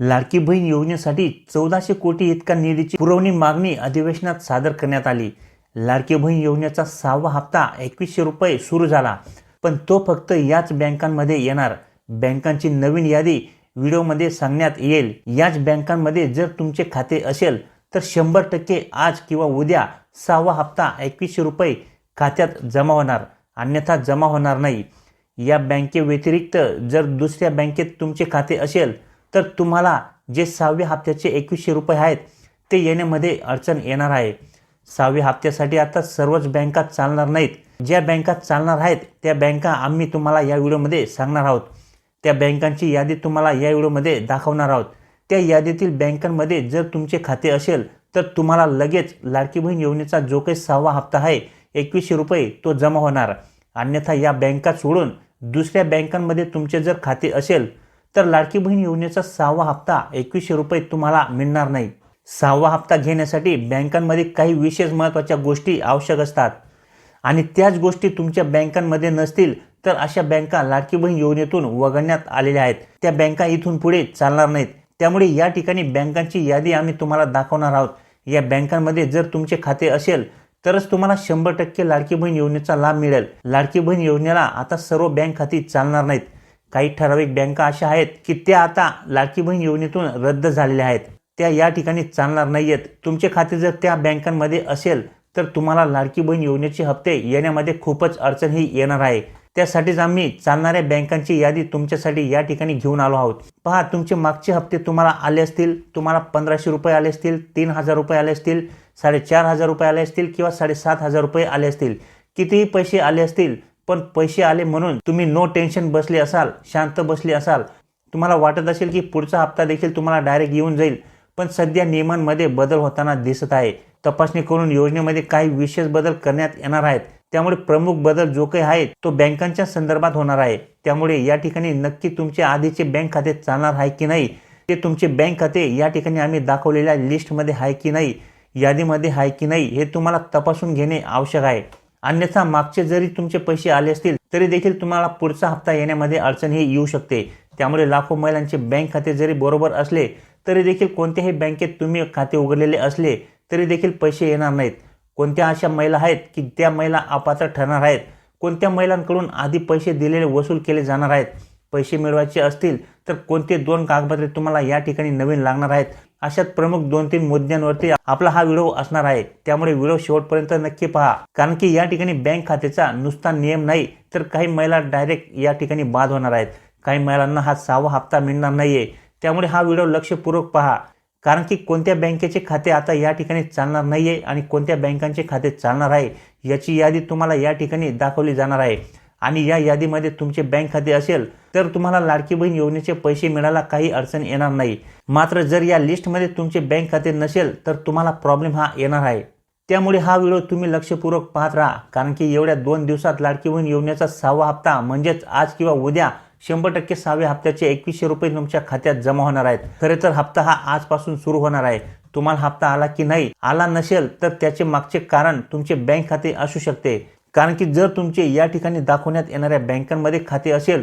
लाडकी बहीण योजनेसाठी चौदाशे कोटी इतका निधीची पुरवणी मागणी अधिवेशनात सादर करण्यात आली. लाडकी बहीण योजनेचा सहावा हप्ता एकवीसशे रुपये सुरू झाला पण तो फक्त याच बँकांमध्ये येणार. बँकांची नवीन यादी व्हिडिओमध्ये सांगण्यात येईल. याच बँकांमध्ये जर तुमचे खाते असेल तर शंभर टक्के आज किंवा उद्या सहावा हप्ता एकवीसशे रुपये खात्यात जमा होणार अन्यथा जमा होणार नाही. या बँकेव्यतिरिक्त जर दुसऱ्या बँकेत तुमचे खाते असेल तर तुम्हाला जे सहाव्या हप्त्याचे एकवीसशे रुपये आहेत ते येण्यामध्ये अडचण येणार आहे. सहाव्या हप्त्यासाठी आता सर्वच बँका चालणार नाहीत. ज्या बँका चालणार आहेत त्या बँका आम्ही तुम्हाला या व्हिडिओमध्ये सांगणार आहोत. त्या बँकांची यादी तुम्हाला या व्हिडिओमध्ये दाखवणार आहोत. त्या यादीतील बँकांमध्ये जर तुमचे खाते असेल तर तुम्हाला लगेच लाडकी बहीण योजनेचा जो काही सहावा हप्ता आहे एकवीसशे रुपये तो जमा होणार. अन्यथा या बँका सोडून दुसऱ्या बँकांमध्ये तुमचे जर खाते असेल तर लाडकी बहीण योजनेचा सहावा हप्ता एकवीसशे रुपये तुम्हाला मिळणार नाही. सहावा हप्ता घेण्यासाठी बँकांमध्ये काही विशेष महत्त्वाच्या गोष्टी आवश्यक असतात. आणि त्याच गोष्टी तुमच्या बँकांमध्ये नसतील तर अशा बँका लाडकी बहीण योजनेतून वगळण्यात आलेल्या आहेत. त्या बँका इथून पुढे चालणार नाहीत. त्यामुळे या ठिकाणी बँकांची यादी आम्ही तुम्हाला दाखवणार आहोत. या बँकांमध्ये जर तुमचे खाते असेल तरच तुम्हाला शंभर टक्के लाडकी बहीण योजनेचा लाभ मिळेल. लाडकी बहीण योजनेला आता सर्व बँक खाती चालणार नाहीत. काही ठराविक बँका अशा आहेत की त्या आता लाडकी बहीण योजनेतून रद्द झालेल्या आहेत. त्या या ठिकाणी चालणार नाही आहेत तुमचे खाते जर त्या बँकांमध्ये असेल तर तुम्हाला लाडकी बहीण योजनेचे हप्ते येण्यामध्ये खूपच अडचण ही येणार आहे. त्यासाठीच आम्ही चालणाऱ्या बँकांची यादी तुमच्यासाठी या ठिकाणी घेऊन आलो आहोत. पहा तुमचे मागचे हप्ते तुम्हाला आले असतील तुम्हाला पंधराशे रुपये आले असतील तीन हजार रुपये आले असतील साडेचार हजार रुपये आले असतील किंवा साडेसात हजार रुपये आले असतील. कितीही पैसे आले असतील पण पैसे आले म्हणून तुम्ही नो टेन्शन बसले असाल शांत बसले असाल. तुम्हाला वाटत असेल की पुढचा हप्ता देखील तुम्हाला डायरेक्ट येऊन जाईल पण सध्या नियमांमध्ये बदल होताना दिसत आहे. तपासणी करून योजनेमध्ये काही विशेष बदल करण्यात येणार आहेत. त्यामुळे प्रमुख बदल जो काही आहे तो बँकांच्या संदर्भात होणार आहे. त्यामुळे या ठिकाणी नक्की तुमचे आधीचे बँक खाते चालणार आहे की नाही ते तुमचे बँक खाते या ठिकाणी आम्ही दाखवलेल्या लिस्टमध्ये आहे की नाही यादीमध्ये आहे की नाही हे तुम्हाला तपासून घेणे आवश्यक आहे. अन्यथा मागचे जरी तुमचे पैसे आले असतील तरी देखील तुम्हाला पुढचा हप्ता येण्यामध्ये अडचण ही येऊ शकते. त्यामुळे लाखो महिलांचे बँक खाते जरी बरोबर असले तरी देखील कोणत्याही बँकेत तुम्ही खाते उघडलेले असले तरी देखील पैसे येणार नाहीत. कोणत्या अशा महिला आहेत की त्या महिला अपात्र ठरणार आहेत? कोणत्या महिलांकडून आधी पैसे दिलेले वसूल केले जाणार आहेत? पैसे मिळवायचे असतील तर कोणते दोन कागदपत्रे तुम्हाला या ठिकाणी नवीन लागणार आहेत? अशात प्रमुख दोन तीन मुद्द्यांवरती आपला हा व्हिडिओ असणार आहे. त्यामुळे व्हिडिओ शेवटपर्यंत नक्की पहा. कारण की या ठिकाणी बँक खात्याचा नुसता नियम नाही तर काही महिला डायरेक्ट या ठिकाणी बाद होणार आहेत. काही महिलांना हा सहावा हप्ता मिळणार नाहीये. त्यामुळे हा व्हिडिओ लक्षपूर्वक पहा. कारण की कोणत्या बँकेचे खाते आता या ठिकाणी चालणार नाहीये आणि कोणत्या बँकांचे खाते चालणार आहे याची यादी तुम्हाला या ठिकाणी दाखवली जाणार आहे. आणि या यादीमध्ये तुमचे बँक खाते असेल तर तुम्हाला लाडकी बहीण योजनेचे पैसे मिळायला काही अडचण येणार नाही. मात्र जर या लिस्टमध्ये तुमचे बँक खाते नसेल तर तुम्हाला प्रॉब्लेम हा येणार आहे. त्यामुळे हा व्हिडिओ तुम्ही लक्षपूर्वक पाहत राहा कारण की एवढ्या दोन दिवसात लाडकी बहीण योजनेचा सहावा हप्ता म्हणजेच आज किंवा उद्या शंभर टक्के सहाव्या हप्त्याचे एकवीसशे रुपये तुमच्या खात्यात जमा होणार आहेत. खरे तर हप्ता हा आजपासून सुरू होणार आहे. तुम्हाला हप्ता आला की नाही आला नसेल तर त्याचे मागचे कारण तुमचे बँक खाते असू शकते. कारण की जर तुमचे या ठिकाणी दाखवण्यात येणाऱ्या बँकांमध्ये खाते असेल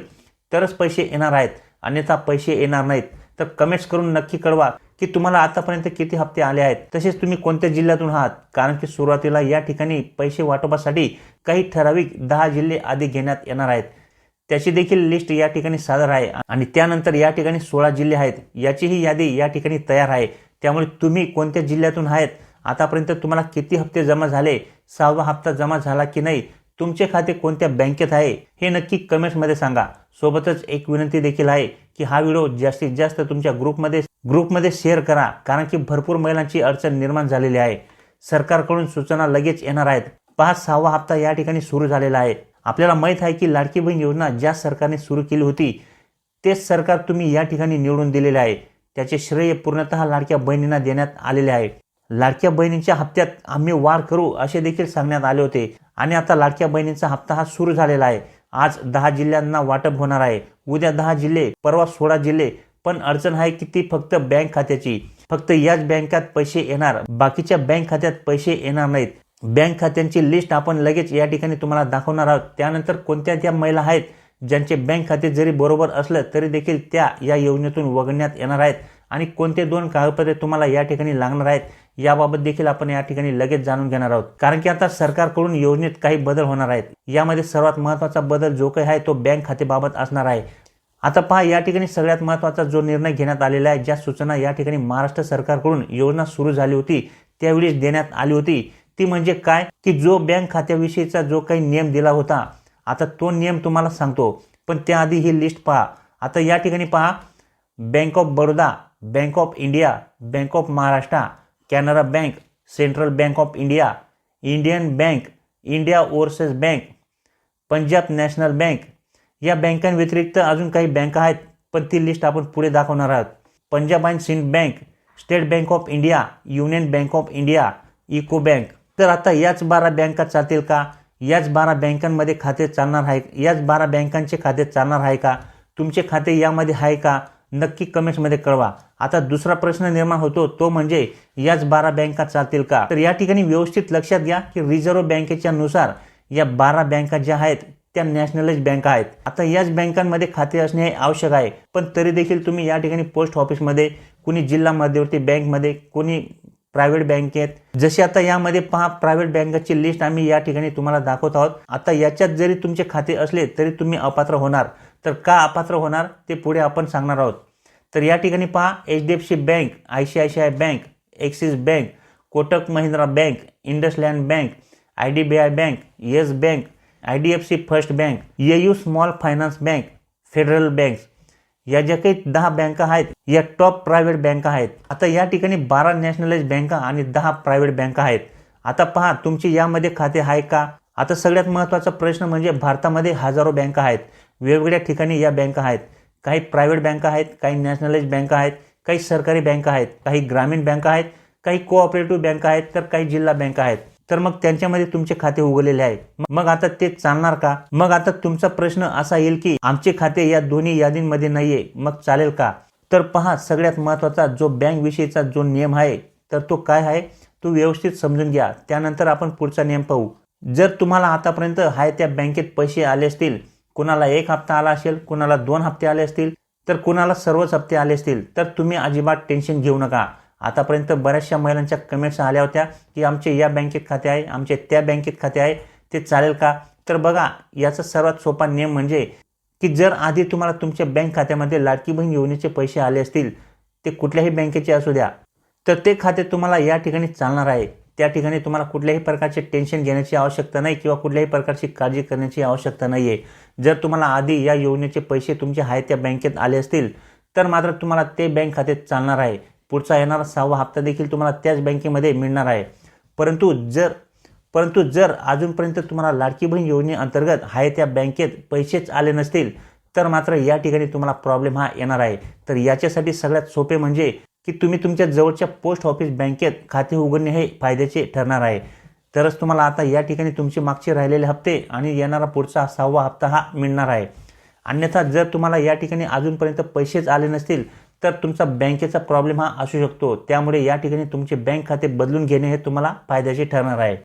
तरच पैसे येणार आहेत. अन्यथा पैसे येणार नाहीत. तर कमेंट्स करून नक्की कळवा की तुम्हाला आतापर्यंत किती हप्ते आले आहेत. तसेच तुम्ही कोणत्या जिल्ह्यातून आहात? कारण की सुरुवातीला या ठिकाणी पैसे वाटपासाठी काही ठराविक दहा जिल्हे आधी घेण्यात येणार आहेत. त्याची देखील लिस्ट या ठिकाणी सादर आहे. आणि त्यानंतर या ठिकाणी सोळा जिल्हे आहेत. याचीही यादी या ठिकाणी तयार आहे. त्यामुळे तुम्ही कोणत्या जिल्ह्यातून आहेत? आतापर्यंत तुम्हाला किती हप्ते जमा झाले? सहावा हप्ता जमा झाला की नाही? तुमचे खाते कोणत्या बँकेत आहे हे नक्की कमेंट्समध्ये सांगा. सोबतच एक विनंती देखील आहे की हा व्हिडिओ जास्तीत जास्त तुमच्या ग्रुपमध्ये ग्रुपमध्ये शेअर करा कारण की भरपूर महिलांची अडचण निर्माण झालेली आहे. सरकारकडून सूचना लगेच येणार आहेत. पाच सहावा हप्ता या ठिकाणी सुरू झालेला आहे. आपल्याला माहीत आहे की लाडकी बहीण योजना ज्या सरकारने सुरू केली होती तेच सरकार तुम्ही या ठिकाणी निवडून दिलेले आहे. त्याचे श्रेय पूर्णतः लाडक्या बहिणींना देण्यात आलेले आहे. लाडक्या बहिणींच्या हप्त्यात आम्ही वाढ करू असे देखील सांगण्यात आले होते. आणि आता लाडक्या बहिणींचा हप्ता हा सुरू झालेला आहे. आज दहा जिल्ह्यांना वाटप होणार आहे. उद्या दहा जिल्हे परवा सोळा जिल्हे पण अडचण आहे की ती फक्त बँक खात्याची. फक्त याच बँकात पैसे येणार बाकीच्या बँक खात्यात पैसे येणार नाहीत. बँक खात्यांची लिस्ट आपण लगेच या ठिकाणी तुम्हाला दाखवणार आहोत. त्यानंतर कोणत्या त्या महिला आहेत ज्यांचे बँक खाते जरी बरोबर असलं तरी देखील त्या या योजनेतून वगळण्यात येणार आहेत. आणि कोणते दोन कागदपत्रे तुम्हाला या ठिकाणी लागणार आहेत याबाबत देखील आपण या ठिकाणी लगेच जाणून घेणार आहोत. कारण की आता सरकारकडून योजनेत काही बदल होणार आहेत. यामध्ये सर्वात महत्त्वाचा बदल जो काही आहे तो बँक खातेबाबत असणार आहे. आता पहा या ठिकाणी सगळ्यात महत्त्वाचा जो निर्णय घेण्यात आलेला आहे ज्या सूचना या ठिकाणी महाराष्ट्र सरकारकडून योजना सुरू झाली होती त्यावेळीच देण्यात आली होती. ती म्हणजे काय? की जो बँक खात्याविषयीचा जो काही नियम दिला होता आता तो नियम तुम्हाला सांगतो. पण त्याआधी ही लिस्ट पहा. आता या ठिकाणी पहा. Bank of Baroda bank of India bank of Maharashtra Canara bank central bank of India Indian bank India overseas bank Punjab national bank. या बँकांव्यतिरिक्त अजून काही बँका आहेत पण ती लिस्ट आपण पुढे दाखवणार आहोत. Punjab and Sind bank state bank of India union bank of India eco bank. तर आता याच बारा बँका चालतील का? याच बारा बँकांमध्ये खाते चालणार आहे याच बारा बँकांचे खाते चालणार आहे का? तुमचे खाते यामध्ये आहे का? नक्की कमेंट्समध्ये कळवा. आता दुसरा प्रश्न निर्माण होतो तो म्हणजे याच बारा बँका चालतील का? तर या ठिकाणी व्यवस्थित लक्षात घ्या की रिझर्व्ह बँकेच्या नुसार या बारा बँका ज्या आहेत त्या नॅशनलाइज बँका आहेत. आता याच बँकांमध्ये खाते असणे हे आवश्यक आहे पण तरी देखील तुम्ही या ठिकाणी पोस्ट ऑफिसमध्ये कुणी जिल्हा मध्यवर्ती बँकमध्ये कोणी प्रायव्हेट बँकेत जशी आता यामध्ये पहा प्रायव्हेट बँकाची लिस्ट आम्ही या ठिकाणी तुम्हाला दाखवत आहोत. आता याच्यात जरी तुमचे खाते असले तरी तुम्ही अपात्र होणार. तर का अपात्र होणार ते पुढे आपण सांगणार आहोत. तर या ठिकाणी पहा H D F C bank I C I C I bank axis bank Kotak Mahindra bank IndusInd bank I D B I bank yes bank I D F C first bank A U small finance bank federal bank या ज्या काही दहा बँका आहेत या top private बँका आहेत. आता या ठिकाणी बारा नॅशनलाइज बँका आणि दहा प्रायव्हेट बँका आहेत. आता पहा तुमची यामध्ये खाते आहे का? आता सगळ्यात महत्त्वाचा प्रश्न म्हणजे भारतामध्ये हजारो बँका आहेत. वेगवेगळ्या ठिकाणी या बँका आहेत. काही प्रायव्हेट बँका आहेत काही नॅशनलाइज बँका आहेत काही सरकारी बँका आहेत काही ग्रामीण बँका आहेत काही कोऑपरेटिव्ह बँका आहेत तर काही जिल्हा बँका आहेत. तर मग त्यांच्यामध्ये तुमचे खाते उघडलेले आहे मग आता ते चालणार का? मग आता तुमचा प्रश्न असा येईल की आमचे खाते या दोन्ही यादींमध्ये नाहीये मग चालेल का? तर पहा सगळ्यात महत्त्वाचा जो बँक विषयीचा जो नियम आहे तर तो काय आहे? तो व्यवस्थित समजून घ्या. त्यानंतर आपण पुढचा नियम पाहू. जर तुम्हाला आतापर्यंत हाय त्या बँकेत पैसे आले असतील कुणाला एक हप्ता आला असेल कुणाला दोन हप्ते आले असतील तर कुणाला सर्वच हप्ते आले असतील तर तुम्ही अजिबात टेन्शन घेऊ नका. आतापर्यंत बऱ्याचशा महिलांच्या कमेंट्स आल्या होत्या की आमचे या बँकेत खाते आहे आमचे त्या बँकेत खाते आहे ते चालेल का? तर बघा याचा सर्वात सोपा नियम म्हणजे की जर आधी तुम्हाला तुमच्या बँक खात्यामध्ये लाडकी बहीण योजनेचे पैसे आले असतील ते कुठल्याही बँकेचे असू द्या तर ते खाते तुम्हाला या ठिकाणी चालणार आहे. त्या ठिकाणी तुम्हाला कुठल्याही प्रकारचे टेन्शन घेण्याची आवश्यकता नाही किंवा कुठल्याही प्रकारची काळजी करण्याची आवश्यकता नाही आहे जर तुम्हाला आधी या योजनेचे पैसे तुमचे आहे त्या बँकेत आले असतील तर मात्र तुम्हाला ते बँक खाते चालणार आहे. पुढचा येणारा सहावा हप्ता देखील तुम्हाला त्याच बँकेमध्ये मिळणार आहे. परंतु जर परंतु जर अजूनपर्यंत तुम्हाला लाडकी बहीण योजनेअंतर्गत आहे त्या बँकेत पैसेच आले नसतील तर मात्र या ठिकाणी तुम्हाला प्रॉब्लेम हा येणार आहे. तर याच्यासाठी सगळ्यात सोपे म्हणजे की तुम्ही तुमच्या जवळच्या पोस्ट ऑफिस बँकेत खाते उघडणे हे फायद्याचे ठरणार आहे. तरच तुम्हाला आता या ठिकाणी तुमचे मागचे राहिलेले हप्ते आणि येणारा पुढचा सहावा हप्ता हा मिळणार आहे. अन्यथा जर तुम्हाला या ठिकाणी अजूनपर्यंत पैसेच आले नसतील तर तुमचा बँकेचा प्रॉब्लेम हा असू शकतो. त्यामुळे या ठिकाणी तुमचे बँक खाते बदलून घेणे हे तुम्हाला फायद्याचे ठरणार आहे.